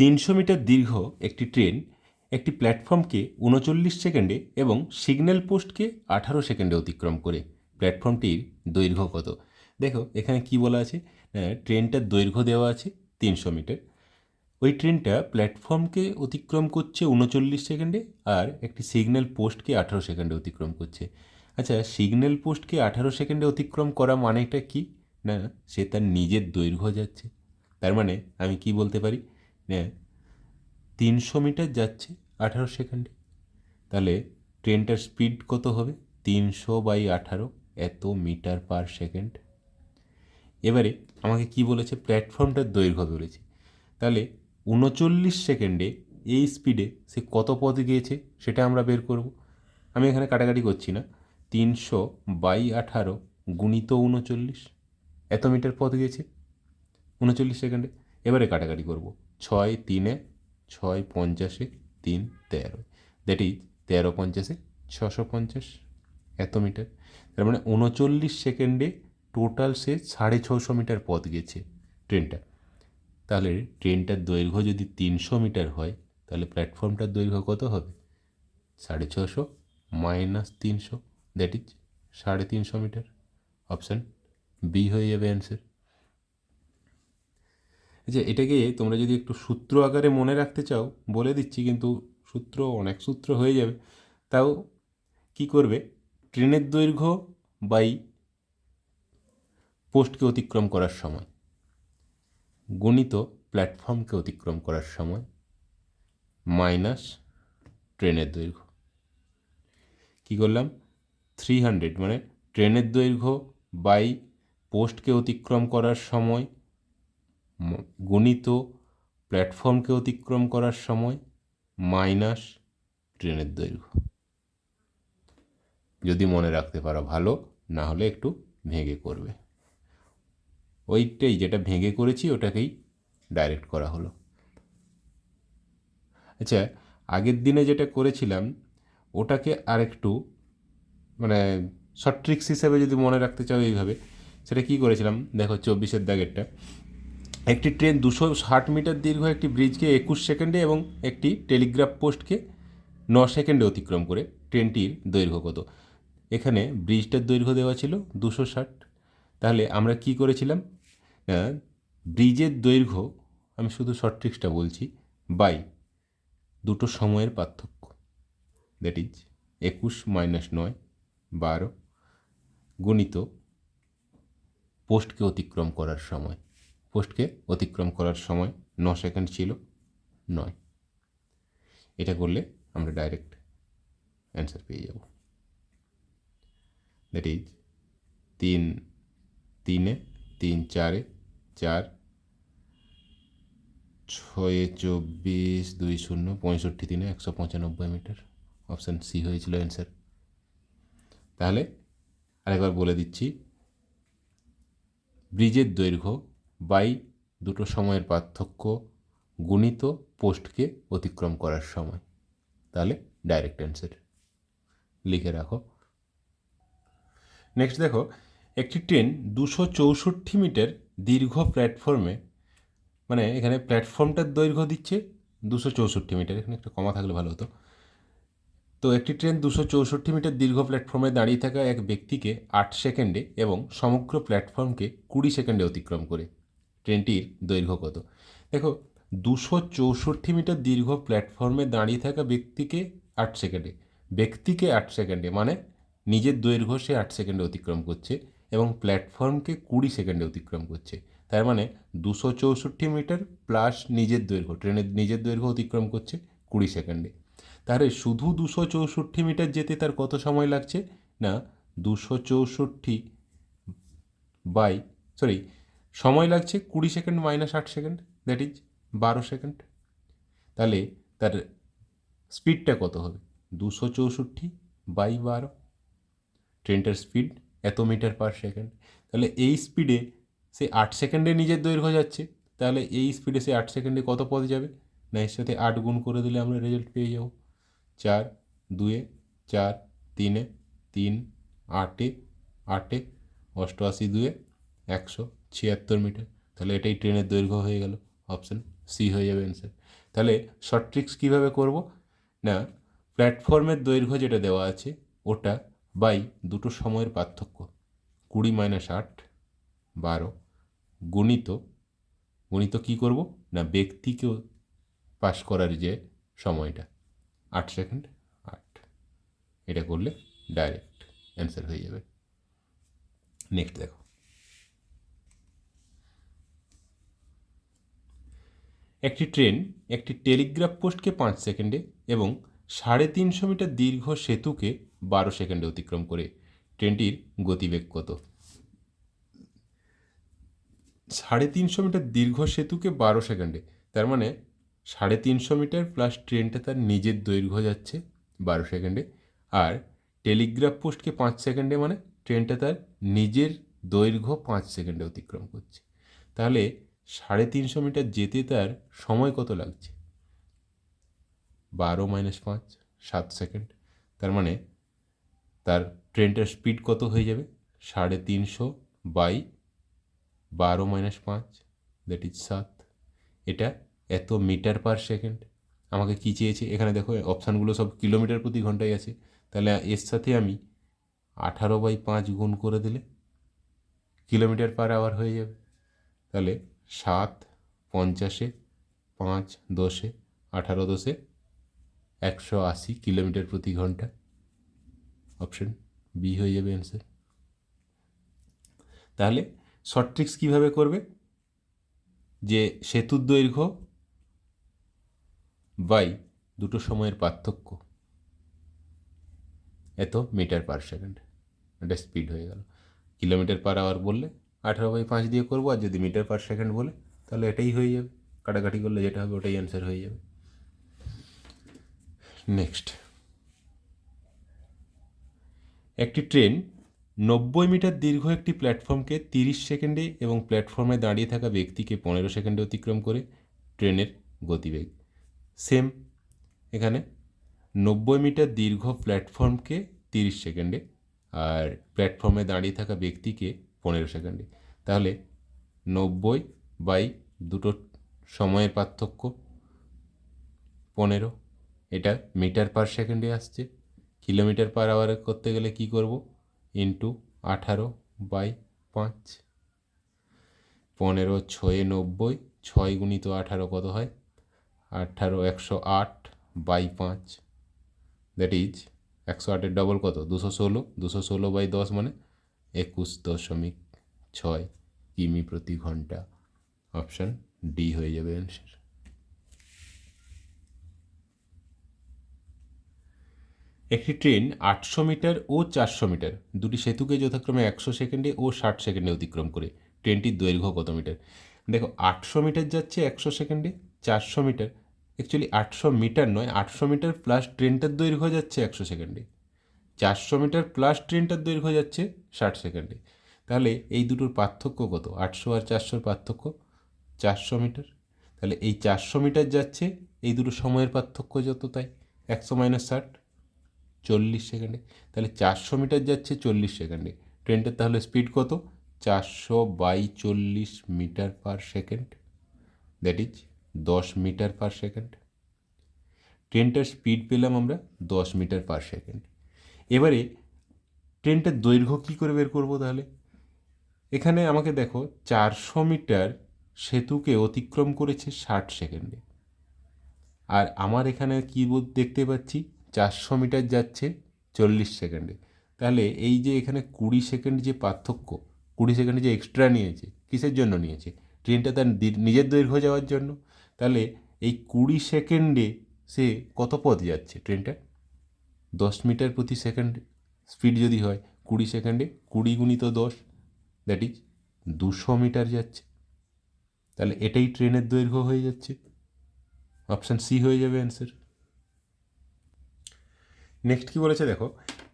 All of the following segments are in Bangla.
তিনশো মিটার দীর্ঘ একটি ট্রেন একটি প্ল্যাটফর্মকে উনচল্লিশ সেকেন্ডে এবং সিগন্যাল পোস্টকে আঠারো সেকেন্ডে অতিক্রম করে। প্ল্যাটফর্মটির দৈর্ঘ্য কত? দেখো, এখানে কি বলা আছে? ট্রেনটার দৈর্ঘ্য দেওয়া আছে তিনশো মিটার। ওই ট্রেনটা প্ল্যাটফর্মকে অতিক্রম করছে উনচল্লিশ সেকেন্ডে আর একটি সিগন্যাল পোস্টকে আঠারো সেকেন্ডে অতিক্রম করছে। আচ্ছা সিগন্যাল পোস্টকে আঠারো সেকেন্ডে অতিক্রম করা মানেটা কি? না, সে তার নিজের দৈর্ঘ্য যাচ্ছে। তার মানে আমি কি বলতে পারি? তিনশো মিটার যাচ্ছে আঠারো সেকেন্ডে। তাহলে ট্রেনটার স্পিড কত হবে? তিনশো বাই আঠারো, এত মিটার পার সেকেন্ড। এবারে আমাকে কি বলেছে? প্ল্যাটফর্মটার দৈর্ঘ্য বলেছে। তাহলে উনচল্লিশ সেকেন্ডে এই স্পিডে সে কত পথ গিয়েছে সেটা আমরা বের করব। আমি এখানে কাটাকাটি করছি না। তিনশো বাই আঠারো গুণিত উনচল্লিশ, এত মিটার পথ গিয়েছে উনচল্লিশ সেকেন্ডে। এবারে কাটাকাটি করব। ছয় তিনে, ছয় পঞ্চাশে তিন তেরো। দ্যাট ইজ তেরো পঞ্চাশে ছশো পঞ্চাশ এত মিটার। তার মানে উনচল্লিশ সেকেন্ডে টোটাল সে সাড়ে ছশো মিটার পথ গেছে ট্রেনটা। তাহলে ট্রেনটার দৈর্ঘ্য যদি তিনশো মিটার হয়, তাহলে প্ল্যাটফর্মটার দৈর্ঘ্য কত হবে? সাড়ে ছশো মাইনাস তিনশো দ্যাট ইজ সাড়ে তিনশো মিটার। অপশান বি হয়ে যাবে অ্যান্সার আচ্ছা এটাকে তোমরা যদি একটু সূত্র আকারে মনে রাখতে চাও, বলে দিচ্ছি কিন্তু সূত্র অনেক সূত্র হয়ে যাবে। তাও কি করবে? ট্রেনের দৈর্ঘ্য বাই পোস্টকে অতিক্রম করার সময়, গণিত প্ল্যাটফর্মকে অতিক্রম করার সময় মাইনাস ট্রেনের দৈর্ঘ্য। কী করলাম? থ্রি হান্ড্রেড মানে ট্রেনের দৈর্ঘ্য বাই পোস্টকে অতিক্রম করার সময় গণিত প্ল্যাটফর্মকে অতিক্রম করার সময় মাইনাস ট্রেনের দৈর্ঘ্য। যদি মনে রাখতে পারো ভালো, না হলে একটু ভেঙে করবে। ওইটাই যেটা ভেঙে করেছি ওটাকেই ডাইরেক্ট করা হলো। আচ্ছা আগের দিনে যেটা করেছিলাম, ওটাকে আরেকটু মানে শর্ট ট্রিক্স হিসেবে যদি মনে রাখতে চাও এইভাবে, সেটা কী করেছিলাম? দেখো, চব্বিশের দাগেরটা। একটি ট্রেন দুশো ষাট মিটার দীর্ঘ একটি ব্রিজকে একুশ সেকেন্ডে এবং একটি টেলিগ্রাফ পোস্টকে ন সেকেন্ডে অতিক্রম করে ট্রেনটির দৈর্ঘ্য কত? এখানে ব্রিজটার দৈর্ঘ্য দেওয়া ছিল দুশো ষাট। তাহলে আমরা কি করেছিলাম? ব্রিজের দৈর্ঘ্য, আমি শুধু শর্ট ট্রিক্সটা বলছি বাই দুটো সময়ের পার্থক্য। দ্যাট ইজ একুশ মাইনাস নয়, বারো, গণিত পোস্টকে অতিক্রম করার সময়। পোস্টকে অতিক্রম করার সময় ন সেকেন্ড ছিল নয়। এটা করলে আমরা ডাইরেক্ট অ্যান্সার পেয়ে যাব। দ্যাট ইজ তিন, তিনে, তিন, চারে, চার, ছয়ে চব্বিশ, দুই, শূন্য, পঁয়ষট্টি তিনে একশো পঁচানব্বই মিটার। অপশান সি হয়েছিল অ্যান্সার। তাহলে আরেকবার বলে দিচ্ছি, ব্রিজের দৈর্ঘ্য বাই দুটো সময়ের পার্থক্য গুণিত পোস্টকে অতিক্রম করার সময়। তাহলে ডাইরেক্ট অ্যান্সার লিখে রাখো। নেক্সট দেখো, একটি ট্রেন দুশো চৌষট্টি মিটার দীর্ঘ প্ল্যাটফর্মে মানে এখানে প্ল্যাটফর্মটার দৈর্ঘ্য দিচ্ছে দুশো চৌষট্টি মিটার, এখানে একটা কমা থাকলে ভালো হতো। তো একটি ট্রেন দুশো চৌষট্টি মিটার দীর্ঘ প্ল্যাটফর্মে দাঁড়িয়ে থাকা এক ব্যক্তিকে আট সেকেন্ডে এবং সমগ্র প্ল্যাটফর্মকে কুড়ি সেকেন্ডে অতিক্রম করে। ট্রেনটির দৈর্ঘ্য কত? দেখো, দুশো চৌষট্টি মিটার দীর্ঘ প্ল্যাটফর্মে দাঁড়িয়ে থাকা ব্যক্তিকে আট সেকেন্ডে, ব্যক্তিকে আট সেকেন্ডে মানে নিজের দৈর্ঘ্য সে আট সেকেন্ডে অতিক্রম করছে এবং প্ল্যাটফর্মকে কুড়ি সেকেন্ডে অতিক্রম করছে। তার মানে দুশো চৌষট্টি মিটার প্লাস নিজের দৈর্ঘ্য, ট্রেনের নিজের দৈর্ঘ্য অতিক্রম করছে কুড়ি সেকেন্ডে। তাহলে শুধু দুশো চৌষট্টি মিটার যেতে তার কত সময় লাগছে? না, দুশো চৌষট্টি বাই, সরি সময় লাগছে কুড়ি সেকেন্ড মাইনাস আট সেকেন্ড দ্যাট ইজ বারো সেকেন্ড। তাহলে তার স্পিডটা কত হবে? দুশো চৌষট্টি বাই বারো। ট্রেনটার স্পিড এত মিটার পার সেকেন্ড তাহলে এই স্পিডে সে আট সেকেন্ডে নিজের দৈর্ঘ্য যাচ্ছে, তাহলে এই স্পিডে সে আট সেকেন্ডে কত পথ যাবে? না, এর সাথে আট গুণ করে দিলে আমরা রেজাল্ট পেয়ে যাব। চার, দুয়ে, চার, তিনে, তিন, আটে আটে, অষ্টআশি দুয়ে একশো। ছিয়াত্তর মিটার। তাহলে এটাই ট্রেনের দৈর্ঘ্য হয়ে গেল অপশান সি হয়ে যাবে অ্যান্সার তাহলে শর্ট ট্রিক্স কীভাবে করব? না প্ল্যাটফর্মের দৈর্ঘ্য যেটা দেওয়া আছে, ওটা বাই দুটো সময়ের পার্থক্য। কুড়ি মাইনাস আট, বারো গুণিত গুণিত কী করব? না, ব্যক্তিকেও পাস করার যে সময়টা, আট সেকেন্ড আট। এটা করলে ডাইরেক্ট অ্যান্সার হয়ে যাবে। নেক্সট দেখো। একটি ট্রেন একটি টেলিগ্রাফ পোস্টকে পাঁচ সেকেন্ডে এবং সাড়ে তিনশো মিটার দীর্ঘ সেতুকে বারো সেকেন্ডে অতিক্রম করে। ট্রেনটির গতিবেগ কত? সাড়ে তিনশো মিটার দীর্ঘ সেতুকে বারো সেকেন্ডে। তার মানে সাড়ে তিনশো মিটার প্লাস ট্রেনটা তার নিজের দৈর্ঘ্য যাচ্ছে বারো সেকেন্ডে। আর টেলিগ্রাফ পোস্টকে পাঁচ সেকেন্ডে মানে ট্রেনটা তার নিজের দৈর্ঘ্য পাঁচ সেকেন্ডে অতিক্রম করছে। তাহলে সাড়ে তিনশো মিটার যেতে তার সময় কত লাগছে? বারো মাইনাস পাঁচ, সাত সেকেন্ড তার মানে তার ট্রেনটার স্পিড কত হয়ে যাবে? সাড়ে তিনশো বাই বারো মাইনাস পাঁচ দ্যাট ইজ সাত। এটা এত মিটার পার সেকেন্ড আমাকে কী চেয়েছে? এখানে দেখো, অপশানগুলো সব কিলোমিটার প্রতি ঘন্টায় আছে। তাহলে এর সাথে আমি আঠারো বাই পাঁচ গুণ করে দিলে কিলোমিটার পার আওয়ার হয়ে যাবে। তাহলে সাত, পঞ্চাশে, পাঁচ, দশে, আঠারো দশে, একশো আশি কিলোমিটার প্রতি ঘণ্টা। অপশন বি হয়ে যাবে অ্যান্সার। তাহলে শর্ট ট্রিক্স কীভাবে করবে? যে সেতুর দৈর্ঘ্য বাই দুটো সময়ের পার্থক্য। এত মিটার পার সেকেন্ড। এটা স্পিড হয়ে গেল। কিলোমিটার পার আওয়ার বললে আঠারো বাই পাঁচ দিয়ে করব, আর যদি মিটার পার সেকেন্ড বলে, তাহলে এটাই হয়ে যাবে। কাটাকাটি করলে যেটা হবে, ওটাই অ্যান্সার হয়ে যাবে। নেক্সট একটি ট্রেন নব্বই মিটার দীর্ঘ একটি প্ল্যাটফর্মকে তিরিশ সেকেন্ডে এবং প্ল্যাটফর্মে দাঁড়িয়ে থাকা ব্যক্তিকে পনেরো সেকেন্ডে অতিক্রম করে ট্রেনের গতিবেগ। সেম এখানে নব্বই মিটার দীর্ঘ প্ল্যাটফর্মকে তিরিশ সেকেন্ডে, আর প্ল্যাটফর্মে দাঁড়িয়ে থাকা ব্যক্তিকে পনেরো সেকেন্ডে তাহলে নব্বই বাই দুটো সময়ের পার্থক্য পনেরো। এটা মিটার পার সেকেন্ডে আসছে। কিলোমিটার পার আওয়ারে করতে গেলে কি করব? ইন্টু আঠারো বাই পাঁচ। পনেরো, ছয়ে, নব্বই, ছয় গুণিত আঠারো কত হয়? আঠারো, একশো আট বাই পাঁচ। দ্যাট ইজ একশো আটের ডবল কত? দুশো ষোলো। দুশো ষোলো বাই দশ মানে একুশ দশমিক ছয় কিমি প্রতি ঘণ্টা। অপশান ডি হয়ে যাবে অ্যান্সার একটি ট্রেন আটশো মিটার ও চারশো মিটার, দুটি সেতুকে যথাক্রমে একশো সেকেন্ডে ও ষাট সেকেন্ডে অতিক্রম করে। ট্রেনটির দৈর্ঘ্য কত মিটার? দেখো, আটশো মিটার যাচ্ছে একশো সেকেন্ডে, চারশো মিটার। অ্যাকচুয়ালি আটশো মিটার নয়, আটশো মিটার প্লাস ট্রেনটার দৈর্ঘ্য যাচ্ছে একশো সেকেন্ডে। চারশো মিটার প্লাস ট্রেনটার দৈর্ঘ্য যাচ্ছে ষাট সেকেন্ডে তাহলে এই দুটোর পার্থক্য কত? আটশো আর চারশোর পার্থক্য? চারশো মিটার। তাহলে এই চারশো মিটার যাচ্ছে, এই দুটো সময়ের পার্থক্য যত তাই? একশো মাইনাস ষাট, চল্লিশ সেকেন্ডে তাহলে চারশো মিটার যাচ্ছে, চল্লিশ সেকেন্ডে ট্রেনটার তাহলে স্পিড কত? চারশো বাই চল্লিশ metre per second that is দশ মিটার পার সেকেন্ড ট্রেনটার স্পিড পেলাম আমরা দশ মিটার পার সেকেন্ড এবারে ট্রেনটার দৈর্ঘ্য কী করে বের করব তাহলে? এখানে আমাকে দেখো চারশো মিটার সেতুকে অতিক্রম করেছে ষাট সেকেন্ডে। আর আমার এখানে কী দেখতে পাচ্ছি, চারশো মিটার যাচ্ছে চল্লিশ সেকেন্ডে। তাহলে এই যে এখানে কুড়ি সেকেন্ড যে পার্থক্য, কুড়ি সেকেন্ড যে এক্সট্রা নিয়েছে, কিসের জন্য নিয়েছে? ট্রেনটা তার নিজের দৈর্ঘ্য যাওয়ার জন্য। তাহলে এই কুড়ি সেকেন্ডে সে কত পথ যাচ্ছে ট্রেনটা দশ মিটার প্রতি সেকেন্ড স্পিড যদি হয়, কুড়ি সেকেন্ডে, কুড়ি গুণিত দশ দ্যাট ইজ দুশো মিটার যাচ্ছে। তাহলে এটাই ট্রেনের দৈর্ঘ্য হয়ে যাচ্ছে। অপশান সি হয়ে যাবে অ্যান্সার নেক্সট কী বলেছে দেখো,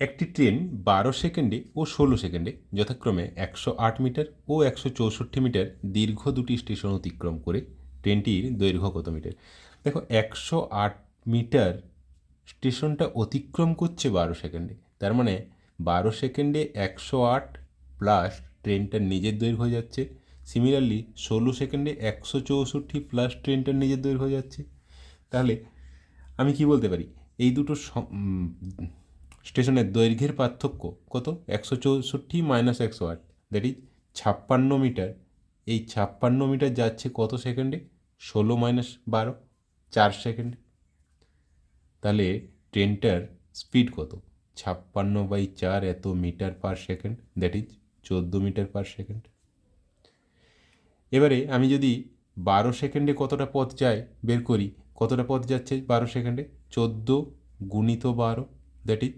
একটি ট্রেন বারো সেকেন্ডে ও ষোলো সেকেন্ডে যথাক্রমে একশো আট মিটার ও একশো চৌষট্টি মিটার দীর্ঘ দুটি স্টেশন অতিক্রম করে ট্রেনটির দৈর্ঘ্য কত মিটার? দেখো, একশো আট মিটার স্টেশনটা অতিক্রম করছে বারো সেকেন্ডে। তার মানে বারো সেকেন্ডে একশো আট প্লাস ট্রেনটার নিজের দৈর্ঘ্য যাচ্ছে। সিমিলারলি ষোলো সেকেন্ডে একশো চৌষট্টি প্লাস ট্রেনটার নিজের দৈর্ঘ্য যাচ্ছে। তাহলে আমি কি বলতে পারি? এই দুটো স্টেশনের দৈর্ঘ্যের পার্থক্য কত? একশো চৌষট্টি মাইনাস একশো আট। দ্যাট ইজ ছাপ্পান্ন মিটার। এই ছাপ্পান্ন মিটার যাচ্ছে কত সেকেন্ডে? ষোলো মাইনাস বারো, চার সেকেন্ড। তাহলে ট্রেনটার স্পিড কত? ছাপ্পান্ন বাই চার এত metre per second, that is চোদ্দ মিটার পার সেকেন্ড। এবারে আমি যদি বারো সেকেন্ডে কতটা পথ যায় বের করি, কতটা পথ যাচ্ছে বারো সেকেন্ডে? চোদ্দ গুণিত বারো, দ্যাট ইজ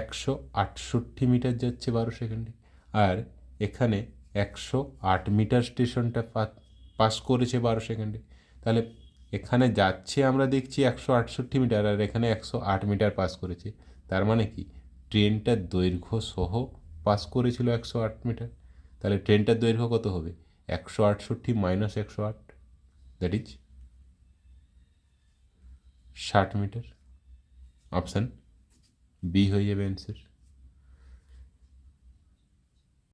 একশো আটষট্টি মিটার যাচ্ছে বারো সেকেন্ডে। আর এখানে একশো আট মিটার স্টেশনটা পাস করেছে বারো সেকেন্ডে। তাহলে এখানে যাচ্ছে আমরা দেখছি একশো আটষট্টি মিটার আর এখানে একশো আট মিটার পাস করেছে। তার মানে কি? ট্রেনটার দৈর্ঘ্য সহ পাস করেছিল একশো আট মিটার। তাহলে ট্রেনটার দৈর্ঘ্য কত হবে? একশো আটষট্টি মাইনাস একশো আট। দ্যাট ইজ ষাট মিটার। অপশান বি হয়ে যাবে অ্যান্সার